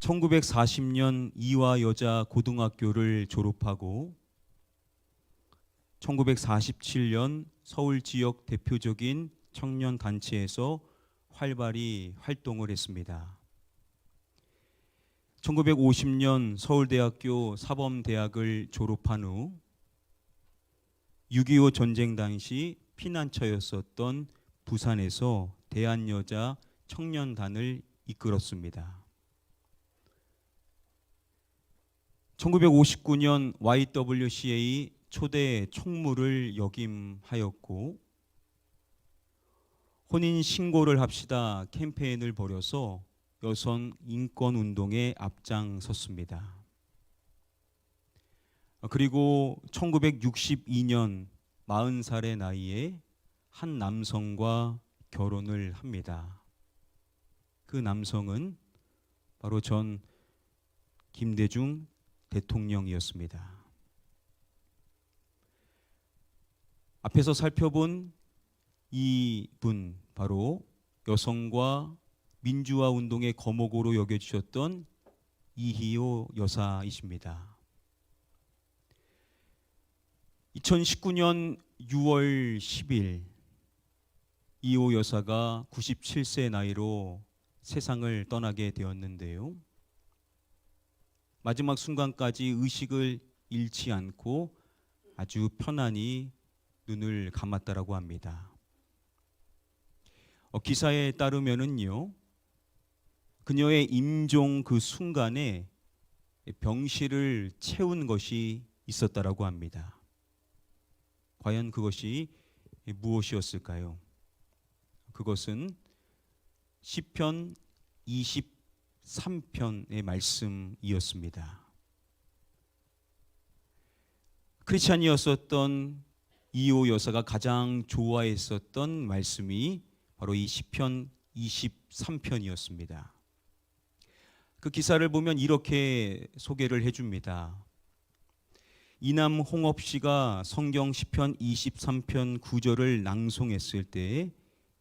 1940년 이화 여자 고등학교를 졸업하고 1947년 서울 지역 대표적인 청년 단체에서 활발히 활동을 했습니다. 1950년 서울대학교 사범대학을 졸업한 후 6.25 전쟁 당시 피난처였었던 부산에서 대한여자 청년단을 이끌었습니다. 1959년 YWCA 초대 총무를 역임하였고 혼인 신고를 합시다 캠페인을 벌여서 여성 인권 운동에 앞장섰습니다. 그리고 1962년 40살의 나이에 한 남성과 결혼을 합니다. 그 남성은 바로 전 김대중 대통령이었습니다. 앞에서 살펴본 이분 바로 여성과 민주화 운동의 거목으로 여겨주셨던 이희호 여사이십니다. 2019년 6월 10일 이호 여사가 97세 나이로 세상을 떠나게 되었는데요. 마지막 순간까지 의식을 잃지 않고 아주 편안히 눈을 감았다라고 합니다. 어, 기사에 따르면은요, 그녀의 임종 그 순간에 병실을 채운 것이 있었다라고 합니다. 과연 그것이 무엇이었을까요? 그것은 시편 23편의 말씀이었습니다. 크리스찬이었었던 이호 여사가 가장 좋아했었던 말씀이 바로 이 시편 23편이었습니다. 그 기사를 보면 이렇게 소개를 해 줍니다. 이남 홍업 씨가 성경 시편 23편 9절을 낭송했을 때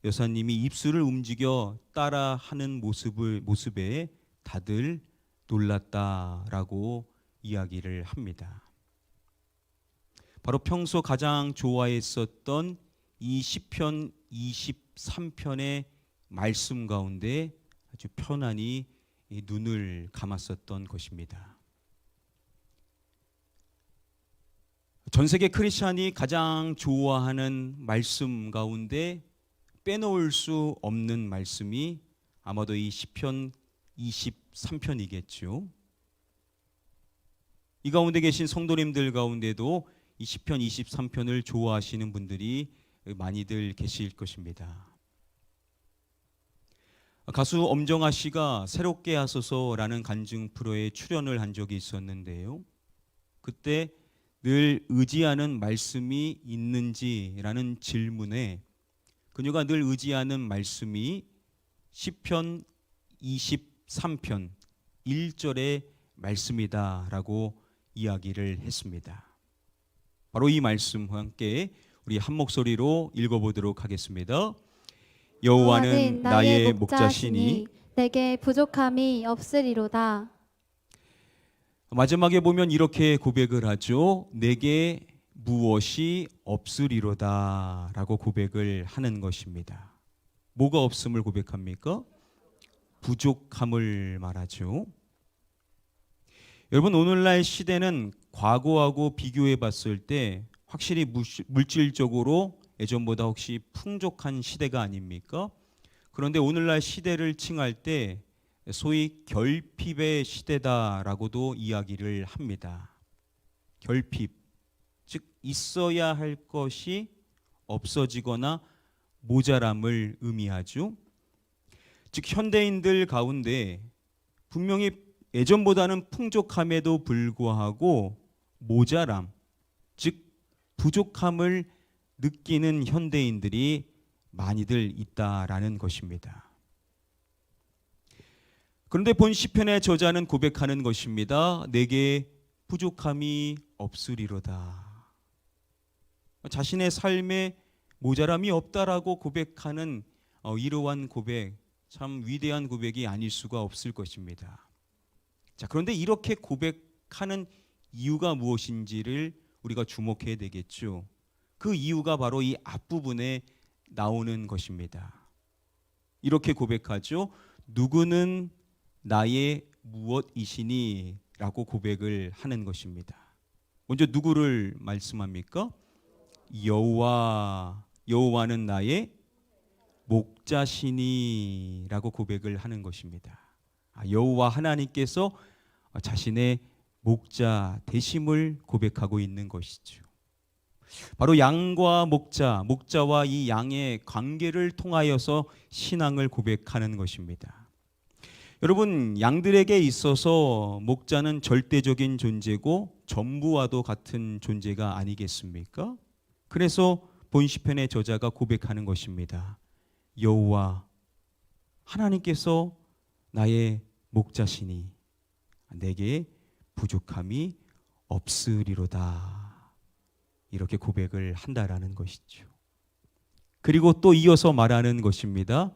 여사님이 입술을 움직여 따라하는 모습을 모습에 다들 놀랐다라고 이야기를 합니다. 바로 평소 가장 좋아했었던 이 시편 23편의 말씀 가운데 아주 편안히 이 눈을 감았었던 것입니다. 전 세계 크리스찬이 가장 좋아하는 말씀 가운데 빼놓을 수 없는 말씀이 아마도 이 시편 23편이겠죠. 이 가운데 계신 성도님들 가운데도 이 시편 23편을 좋아하시는 분들이 많이들 계실 것입니다. 가수 엄정아 씨가 새롭게 하소서라는 간증 프로에 출연을 한 적이 있었는데요. 그때 늘 의지하는 말씀이 있는지라는 질문에 그녀가 늘 의지하는 말씀이 시편 23편 1절의 말씀이다라고 이야기를 했습니다. 바로 이 말씀과 함께 우리 한 목소리로 읽어보도록 하겠습니다. 여호와는 나의 목자시니 내게 부족함이 없으리로다. 마지막에 보면 이렇게 고백을 하죠. 내게 무엇이 없으리로다라고 고백을 하는 것입니다. 뭐가 없음을 고백합니까? 부족함을 말하죠. 여러분 오늘날 시대는 과거하고 비교해 봤을 때 확실히 물질적으로 예전보다 혹시 풍족한 시대가 아닙니까? 그런데 오늘날 시대를 칭할 때 소위 결핍의 시대다라고도 이야기를 합니다. 결핍, 즉 있어야 할 것이 없어지거나 모자람을 의미하죠. 즉 현대인들 가운데 분명히 예전보다는 풍족함에도 불구하고 모자람, 즉 부족함을 느끼는 현대인들이 많이들 있다라는 것입니다. 그런데 본 시편의 저자는 고백하는 것입니다. 내게 부족함이 없으리로다. 자신의 삶에 모자람이 없다라고 고백하는 어, 이러한 고백 참 위대한 고백이 아닐 수가 없을 것입니다. 자, 그런데 이렇게 고백하는 이유가 무엇인지를 우리가 주목해야 되겠죠. 그 이유가 바로 이 앞부분에 나오는 것입니다. 이렇게 고백하죠. 누구는 나의 무엇이시니? 라고 고백을 하는 것입니다. 먼저 누구를 말씀합니까? 여호와 여호와는 나의 목자시니라고 고백을 하는 것입니다. 아, 여호와 하나님께서 자신의 목자 대심을 고백하고 있는 것이죠. 바로 양과 목자, 목자와 이 양의 관계를 통하여서 신앙을 고백하는 것입니다. 여러분, 양들에게 있어서 목자는 절대적인 존재고 전부와도 같은 존재가 아니겠습니까? 그래서 본시편의 저자가 고백하는 것입니다. 여호와 하나님께서 나의 목자시니 내게 부족함이 없으리로다. 이렇게 고백을 한다라는 것이죠. 그리고 또 이어서 말하는 것입니다.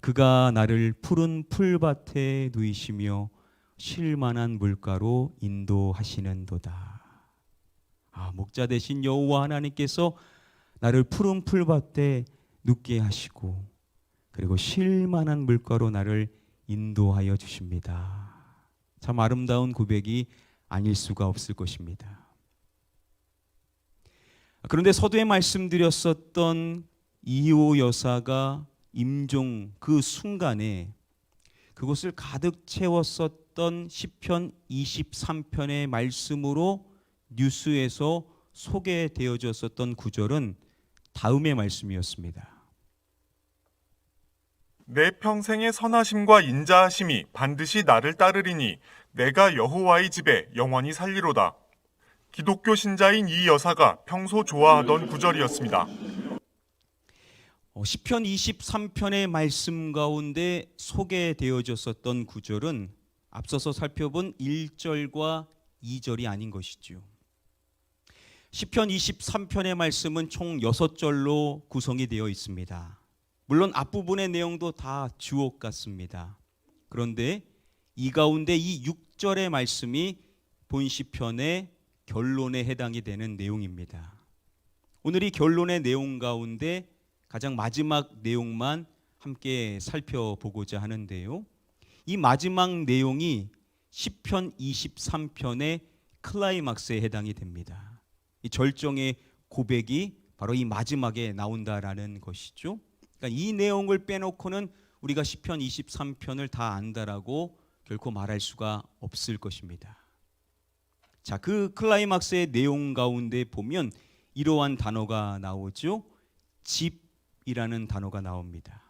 그가 나를 푸른 풀밭에 누이시며 쉴 만한 물가로 인도하시는도다. 아, 목자 대신 여호와 하나님께서 나를 푸른 풀밭에 눕게 하시고 그리고 쉴만한 물가로 나를 인도하여 주십니다. 참 아름다운 고백이 아닐 수가 없을 것입니다. 그런데 서두에 말씀드렸었던 이호 여사가 임종 그 순간에 그곳을 가득 채웠었던 시편 23편의 말씀으로 뉴스에서 소개되어졌었던 구절은 다음의 말씀이었습니다. 내 평생의 선하심과 인자하심이 반드시 나를 따르리니 내가 여호와의 집에 영원히 살리로다. 기독교 신자인 이 여사가 평소 좋아하던 구절이었습니다. 어, 시편 23편의 말씀 가운데 소개되어졌었던 구절은 앞서서 살펴본 1절과 2절이 아닌 것이죠. 시편 23편의 말씀은 총 6절로 구성이 되어 있습니다. 물론 앞부분의 내용도 다 주옥 같습니다. 그런데 이 가운데 이 6절의 말씀이 본 시편의 결론에 해당이 되는 내용입니다. 오늘 이 결론의 내용 가운데 가장 마지막 내용만 함께 살펴보고자 하는데요. 이 마지막 내용이 시편 23편의 클라이막스에 해당이 됩니다. 이 절정의 고백이 바로 이 마지막에 나온다라는 것이죠. 그러니까 이 내용을 빼놓고는 우리가 시편 23편을 다 안다라고 결코 말할 수가 없을 것입니다. 자, 그 클라이막스의 내용 가운데 보면 이러한 단어가 나오죠. 집이라는 단어가 나옵니다.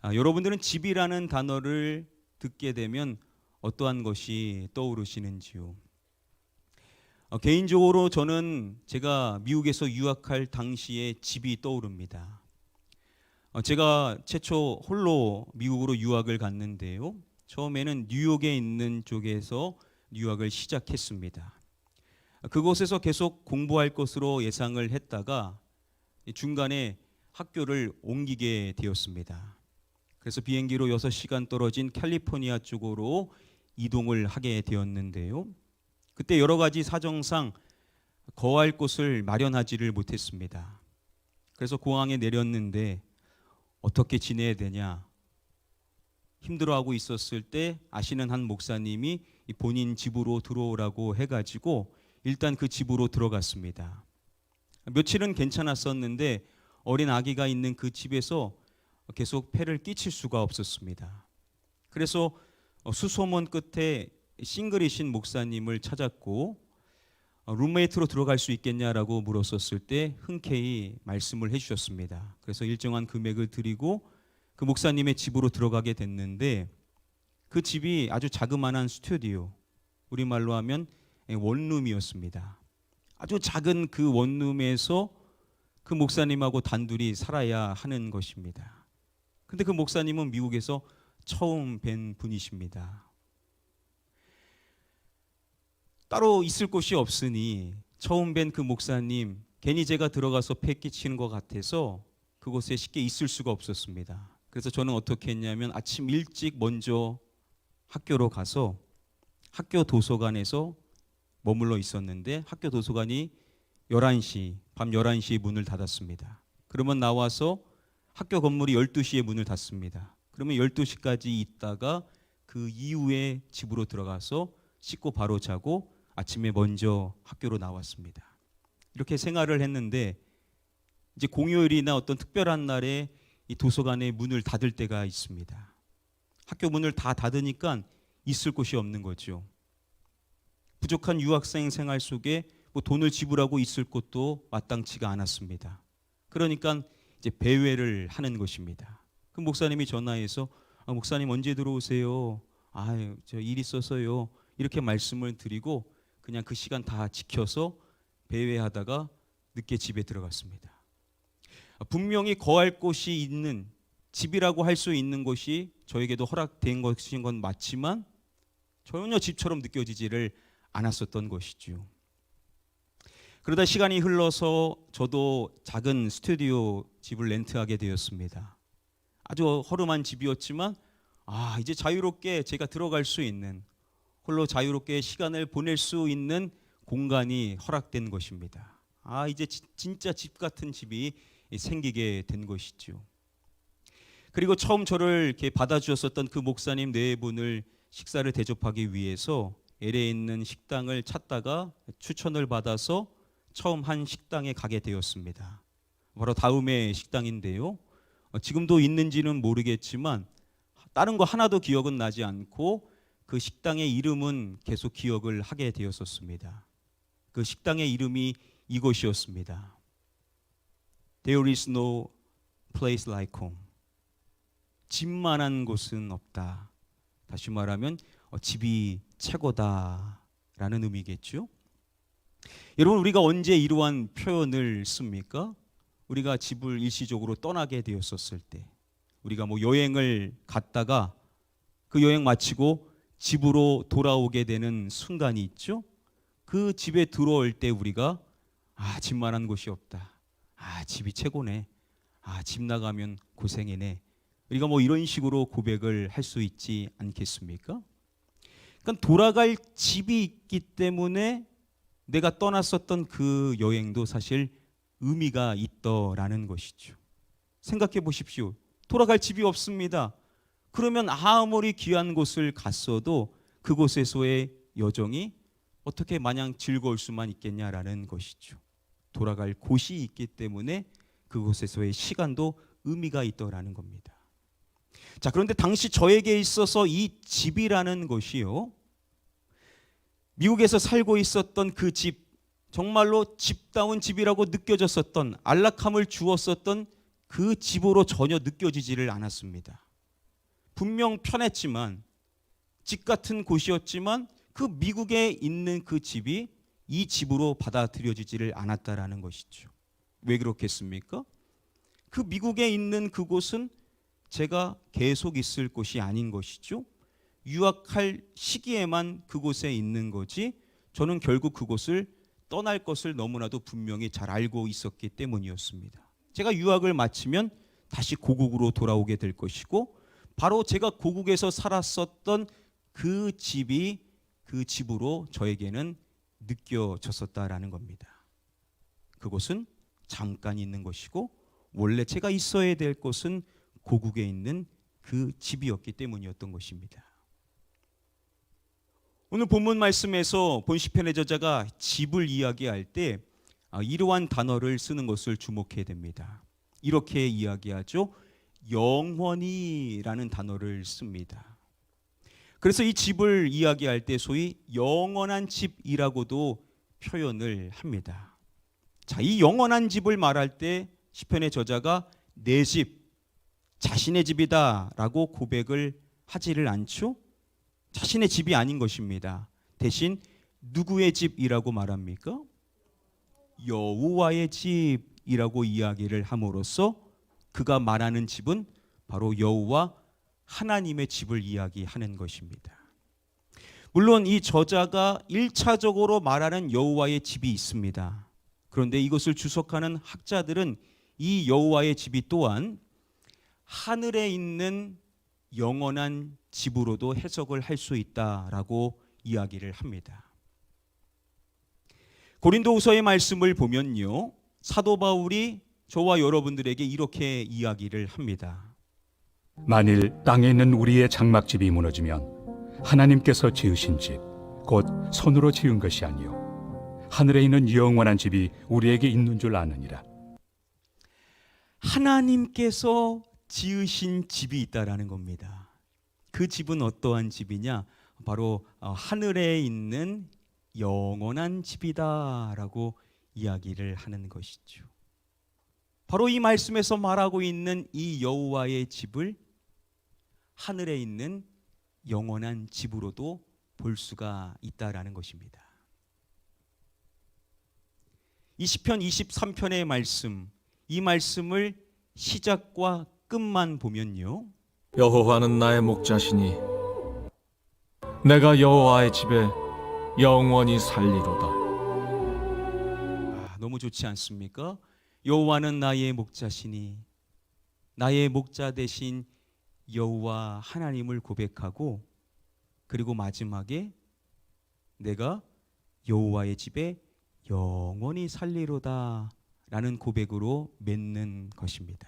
아, 여러분들은 집이라는 단어를 듣게 되면 어떠한 것이 떠오르시는지요? 어, 개인적으로 저는 제가 미국에서 유학할 당시에 집이 떠오릅니다. 어, 제가 최초 홀로 미국으로 유학을 갔는데요. 처음에는 뉴욕에 있는 쪽에서 유학을 시작했습니다. 그곳에서 계속 공부할 것으로 예상을 했다가 중간에 학교를 옮기게 되었습니다. 그래서 비행기로 6시간 떨어진 캘리포니아 쪽으로 이동을 하게 되었는데요. 그때 여러 가지 사정상 거할 곳을 마련하지를 못했습니다. 그래서 공항에 내렸는데 어떻게 지내야 되냐 힘들어하고 있었을 때 아시는 한 목사님이 본인 집으로 들어오라고 해가지고 일단 그 집으로 들어갔습니다. 며칠은 괜찮았었는데 어린 아기가 있는 그 집에서 계속 폐를 끼칠 수가 없었습니다. 그래서 수소문 끝에 싱글이신 목사님을 찾았고 룸메이트로 들어갈 수 있겠냐라고 물었었을 때 흔쾌히 말씀을 해주셨습니다. 그래서 일정한 금액을 드리고 그 목사님의 집으로 들어가게 됐는데 그 집이 아주 자그마한 스튜디오 우리말로 하면 원룸이었습니다. 아주 작은 그 원룸에서 그 목사님하고 단둘이 살아야 하는 것입니다. 근데 그 목사님은 미국에서 처음 뵌 분이십니다. 따로 있을 곳이 없으니 처음 뵌 그 목사님 괜히 제가 들어가서 패 끼치는 것 같아서 그곳에 쉽게 있을 수가 없었습니다. 그래서 저는 어떻게 했냐면 아침 일찍 먼저 학교로 가서 학교 도서관에서 머물러 있었는데 학교 도서관이 11시, 밤 11시에 문을 닫았습니다. 그러면 나와서 학교 건물이 12시에 문을 닫습니다. 그러면 12시까지 있다가 그 이후에 집으로 들어가서 씻고 바로 자고 아침에 먼저 학교로 나왔습니다. 이렇게 생활을 했는데 이제 공휴일이나 어떤 특별한 날에 이 도서관의 문을 닫을 때가 있습니다. 학교 문을 다 닫으니까 있을 곳이 없는 거죠. 부족한 유학생 생활 속에 뭐 돈을 지불하고 있을 곳도 마땅치가 않았습니다. 그러니까 이제 배회를 하는 것입니다. 그 목사님이 전화해서 아, 목사님 언제 들어오세요? 아, 저일 있어서요. 이렇게 말씀을 드리고 그냥 그 시간 다 지켜서 배회하다가 늦게 집에 들어갔습니다. 아, 분명히 거할 곳이 있는 집이라고 할 수 있는 곳이 저에게도 허락된 것인 건 맞지만 전혀 집처럼 느껴지지를 않았었던 것이죠. 그러다 시간이 흘러서 저도 작은 스튜디오 집을 렌트하게 되었습니다. 아주 허름한 집이었지만 아, 이제 자유롭게 제가 들어갈 수 있는 홀로 자유롭게 시간을 보낼 수 있는 공간이 허락된 것입니다. 아, 이제 지- 진짜 집 같은 집이 생기게 된 것이죠. 그리고 처음 저를 이렇게 받아주었었던 그 목사님 네 분을 식사를 대접하기 위해서 LA에 있는 식당을 찾다가 추천을 받아서 처음 한 식당에 가게 되었습니다. 바로 다음의 식당인데요. 어, 지금도 있는지는 모르겠지만 다른 거 하나도 기억은 나지 않고 그 식당의 이름은 계속 기억을 하게 되었었습니다. 그 식당의 이름이 이것이었습니다. There is no place like home. 집만한 곳은 없다. 다시 말하면 어, 집이 최고다라는 의미겠죠. 여러분 우리가 언제 이러한 표현을 씁니까? 우리가 집을 일시적으로 떠나게 되었었을 때, 우리가 뭐 여행을 갔다가 그 여행 마치고 집으로 돌아오게 되는 순간이 있죠. 그 집에 들어올 때 우리가 아 집만한 곳이 없다. 아 집이 최고네. 아 집 나가면 고생이네. 우리가 뭐 이런 식으로 고백을 할 수 있지 않겠습니까? 그러니까 돌아갈 집이 있기 때문에 내가 떠났었던 그 여행도 사실 의미가 있더라는 것이죠. 생각해 보십시오. 돌아갈 집이 없습니다. 그러면 아무리 귀한 곳을 갔어도 그곳에서의 여정이 어떻게 마냥 즐거울 수만 있겠냐라는 것이죠. 돌아갈 곳이 있기 때문에 그곳에서의 시간도 의미가 있더라는 겁니다. 자, 그런데 당시 저에게 있어서 이 집이라는 것이요. 미국에서 살고 있었던 그 집, 정말로 집다운 집이라고 느껴졌었던 안락함을 주었었던 그 집으로 전혀 느껴지지를 않았습니다. 분명 편했지만 집 같은 곳이었지만 그 미국에 있는 그 집이 이 집으로 받아들여지지를 않았다라는 것이죠. 왜 그렇겠습니까? 그 미국에 있는 그곳은 제가 계속 있을 곳이 아닌 것이죠. 유학할 시기에만 그곳에 있는 거지 저는 결국 그곳을 떠날 것을 너무나도 분명히 잘 알고 있었기 때문이었습니다. 제가 유학을 마치면 다시 고국으로 돌아오게 될 것이고 바로 제가 고국에서 살았었던 그 집이 그 집으로 저에게는 느껴졌었다라는 겁니다. 그곳은 잠깐 있는 것이고 원래 제가 있어야 될 곳은 고국에 있는 그 집이었기 때문이었던 것입니다. 오늘 본문 말씀에서 본 시편의 저자가 집을 이야기할 때 아, 이러한 단어를 쓰는 것을 주목해야 됩니다. 이렇게 이야기하죠. 영원히라는 단어를 씁니다. 그래서 이 집을 이야기할 때 소위 영원한 집이라고도 표현을 합니다. 자, 이 영원한 집을 말할 때 시편의 저자가 내 집, 자신의 집이다라고 고백을 하지를 않죠. 자신의 집이 아닌 것입니다. 대신 누구의 집이라고 말합니까? 여호와의 집이라고 이야기를 함으로써 그가 말하는 집은 바로 여호와 하나님의 집을 이야기하는 것입니다. 물론 이 저자가 일차적으로 말하는 여호와의 집이 있습니다. 그런데 이것을 주석하는 학자들은 이 여호와의 집이 또한 하늘에 있는 영원한 집으로도 해석을 할 수 있다라고 이야기를 합니다. 고린도후서의 말씀을 보면요. 사도 바울이 저와 여러분들에게 이렇게 이야기를 합니다. 만일 땅에 있는 우리의 장막집이 무너지면 하나님께서 지으신 집, 곧 손으로 지은 것이 아니요 하늘에 있는 영원한 집이 우리에게 있는 줄 아느니라. 하나님께서 지으신 집이 있다라는 겁니다. 그 집은 어떠한 집이냐? 바로 어, 하늘에 있는 영원한 집이다라고 이야기를 하는 것이죠. 바로 이 말씀에서 말하고 있는 이 여호와의 집을 하늘에 있는 영원한 집으로도 볼 수가 있다라는 것입니다. 이 시편 23편의 말씀, 이 말씀을 시작과 끝만 보면요. 여호와는 나의 목자시니 내가 여호와의 집에 영원히 살리로다. 아, 너무 좋지 않습니까? 여호와는 나의 목자시니 나의 목자 대신 여호와 하나님을 고백하고 그리고 마지막에 내가 여호와의 집에 영원히 살리로다라는 고백으로 맺는 것입니다.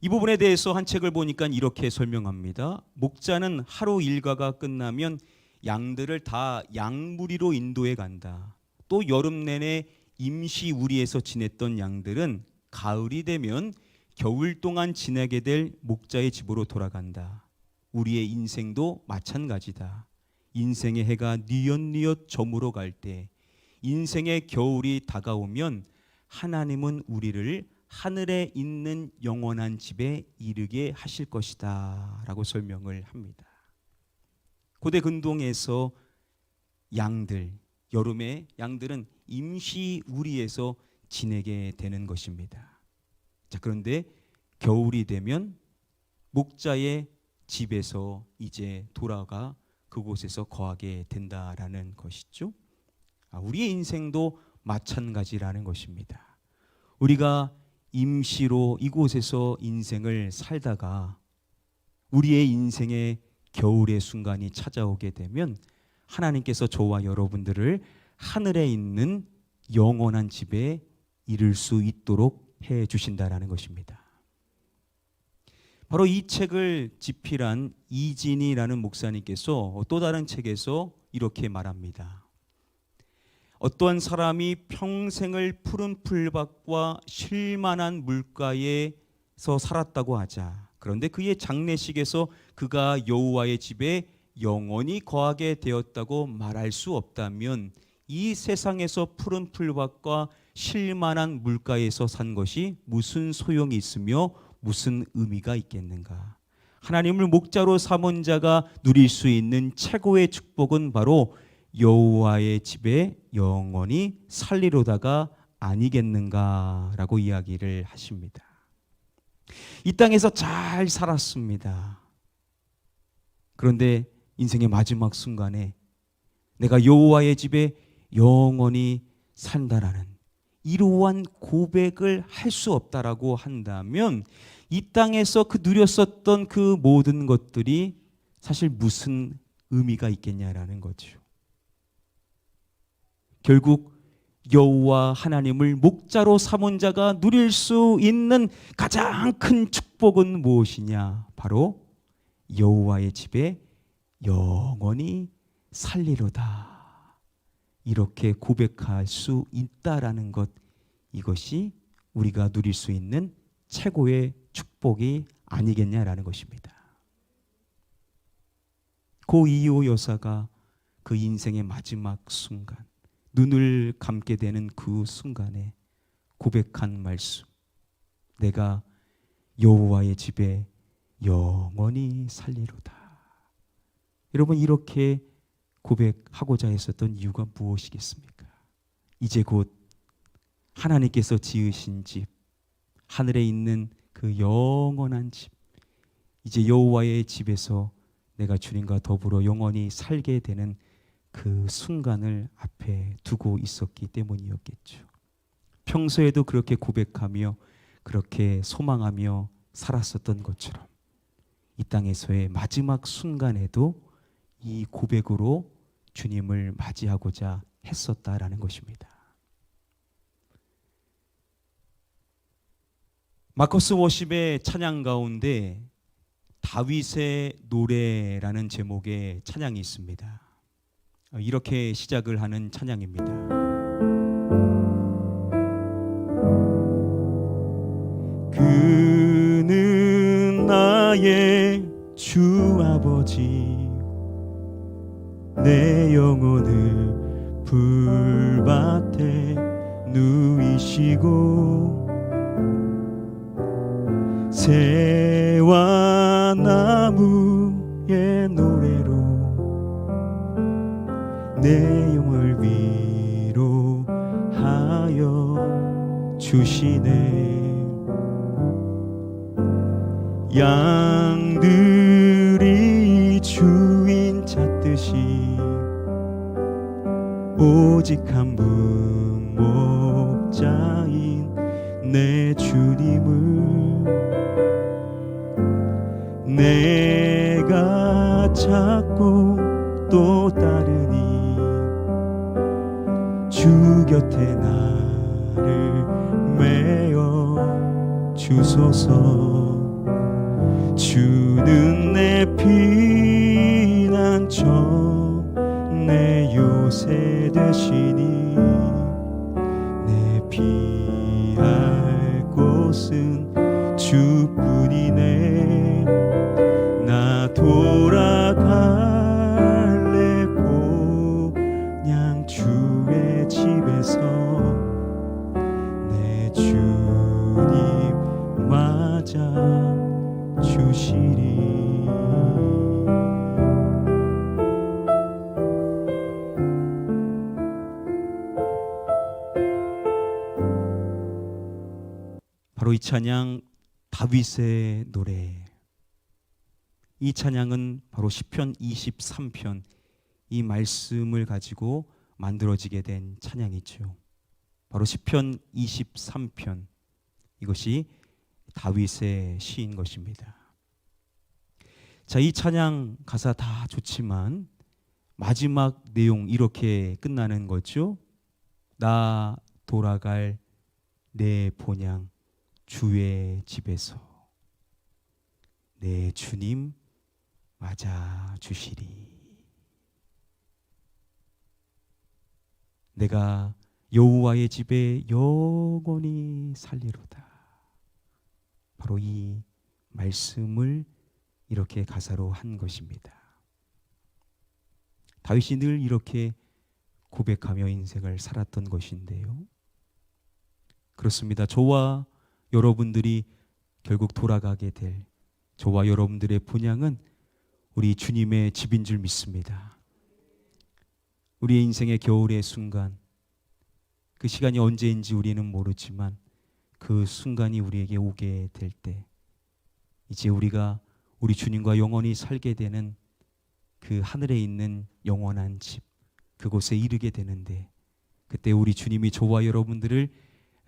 이 부분에 대해서 한 책을 보니까 이렇게 설명합니다. 목자는 하루 일과가 끝나면 양들을 다 양무리로 인도해 간다. 또 여름 내내 임시 우리에서 지냈던 양들은 가을이 되면 겨울 동안 지내게 될 목자의 집으로 돌아간다. 우리의 인생도 마찬가지다. 인생의 해가 뉘엿뉘엿 저물어 갈 때, 인생의 겨울이 다가오면 하나님은 우리를 하늘에 있는 영원한 집에 이르게 하실 것이다 라고 설명을 합니다. 고대 근동에서 양들 여름에 양들은 임시 우리에서 지내게 되는 것입니다. 자, 그런데 겨울이 되면 목자의 집에서 이제 돌아가 그곳에서 거하게 된다라는 것이죠. 아, 우리의 인생도 마찬가지라는 것입니다. 우리가 임시로 이곳에서 인생을 살다가 우리의 인생의 겨울의 순간이 찾아오게 되면 하나님께서 저와 여러분들을 하늘에 있는 영원한 집에 이를 수 있도록 해 주신다라는 것입니다. 바로 이 책을 집필한 이진이라는 목사님께서 또 다른 책에서 이렇게 말합니다. 어떠한 사람이 평생을 푸른 풀밭과 쉴만한 물가에서 살았다고 하자. 그런데 그의 장례식에서 그가 여호와의 집에 영원히 거하게 되었다고 말할 수 없다면 이 세상에서 푸른 풀밭과 쉴만한 물가에서 산 것이 무슨 소용이 있으며 무슨 의미가 있겠는가? 하나님을 목자로 삼은 자가 누릴 수 있는 최고의 축복은 바로 여호와의 집에 영원히 살리로다가 아니겠는가라고 이야기를 하십니다. 이 땅에서 잘 살았습니다. 그런데 인생의 마지막 순간에 내가 여호와의 집에 영원히 산다라는 이러한 고백을 할 수 없다라고 한다면 이 땅에서 그 누렸었던 그 모든 것들이 사실 무슨 의미가 있겠냐라는 거죠. 결국 여호와 하나님을 목자로 삼은 자가 누릴 수 있는 가장 큰 축복은 무엇이냐? 바로 여호와의 집에 영원히 살리로다. 이렇게 고백할 수 있다라는 것 이것이 우리가 누릴 수 있는 최고의 축복이 아니겠냐라는 것입니다. 고 이호 여사가 그 인생의 마지막 순간 눈을 감게 되는 그 순간에 고백한 말씀 내가 여호와의 집에 영원히 살리로다. 여러분 이렇게 고백하고자 했었던 이유가 무엇이겠습니까? 이제 곧 하나님께서 지으신 집, 하늘에 있는 그 영원한 집, 이제 여호와의 집에서 내가 주님과 더불어 영원히 살게 되는 그 순간을 앞에 두고 있었기 때문이었겠죠. 평소에도 그렇게 고백하며 그렇게 소망하며 살았었던 것처럼 이 땅에서의 마지막 순간에도 이 고백으로 주님을 맞이하고자 했었다라는 것입니다. 마커스 워십의 찬양 가운데 다윗의 노래라는 제목의 찬양이 있습니다. 이렇게 시작을 하는 찬양입니다. 그는 나의 주 아버지 내 영혼을 불밭에 누이시고 새와 나무의 노래로 내 영을 위로하여 주시네. 양 오직 한 분 목자인 내 주님을 내가 찾고 또 따르니 주 곁에 나를 메어 주소서. 주는 내 피난처 내 요새 되시 이 찬양 다윗의 노래 이 찬양은 바로 시편 23편 이 말씀을 가지고 만들어지게 된 찬양이죠. 바로 시편 23편 이것이 다윗의 시인 것입니다. 자, 이 찬양 가사 다 좋지만 마지막 내용 이렇게 끝나는 거죠. 나 돌아갈 내 본향 주의 집에서 내 주님 맞아 주시리. 내가 여호와의 집에 영원히 살리로다. 바로 이 말씀을 이렇게 가사로 한 것입니다. 다윗이 늘 이렇게 고백하며 인생을 살았던 것인데요. 그렇습니다. 저와 여러분들이 결국 돌아가게 될 저와 여러분들의 분양은 우리 주님의 집인 줄 믿습니다. 우리의 인생의 겨울의 순간 그 시간이 언제인지 우리는 모르지만 그 순간이 우리에게 오게 될 때 이제 우리가 우리 주님과 영원히 살게 되는 그 하늘에 있는 영원한 집 그곳에 이르게 되는데 그때 우리 주님이 저와 여러분들을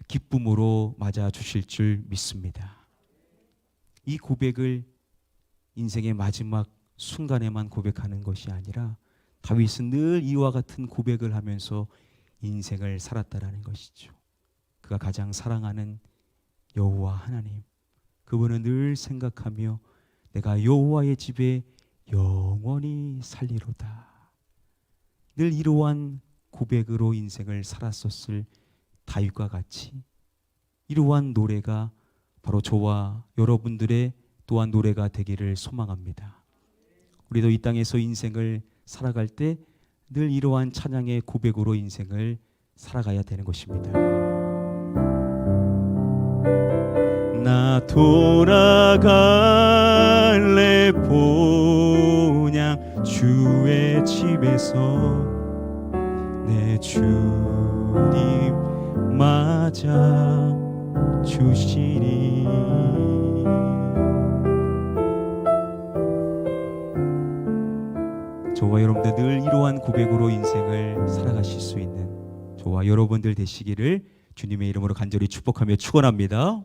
기쁨으로 맞아 주실 줄 믿습니다. 이 고백을 인생의 마지막 순간에만 고백하는 것이 아니라 다윗은 늘 이와 같은 고백을 하면서 인생을 살았다라는 것이죠. 그가 가장 사랑하는 여호와 하나님 그분은 늘 생각하며 내가 여호와의 집에 영원히 살리로다. 늘 이러한 고백으로 인생을 살았었을 다윗과 같이 이러한 노래가 바로 저와 여러분들의 또한 노래가 되기를 소망합니다. 우리도 이 땅에서 인생을 살아갈 때 늘 이러한 찬양의 고백으로 인생을 살아가야 되는 것입니다. 나 돌아갈래 본향 주의 집에서 내 주님 맞아 주시리 저와 여러분들 늘 이러한 고백으로 인생을 살아가실 수 있는 저와 여러분들 되시기를 주님의 이름으로 간절히 축복하며 축원합니다.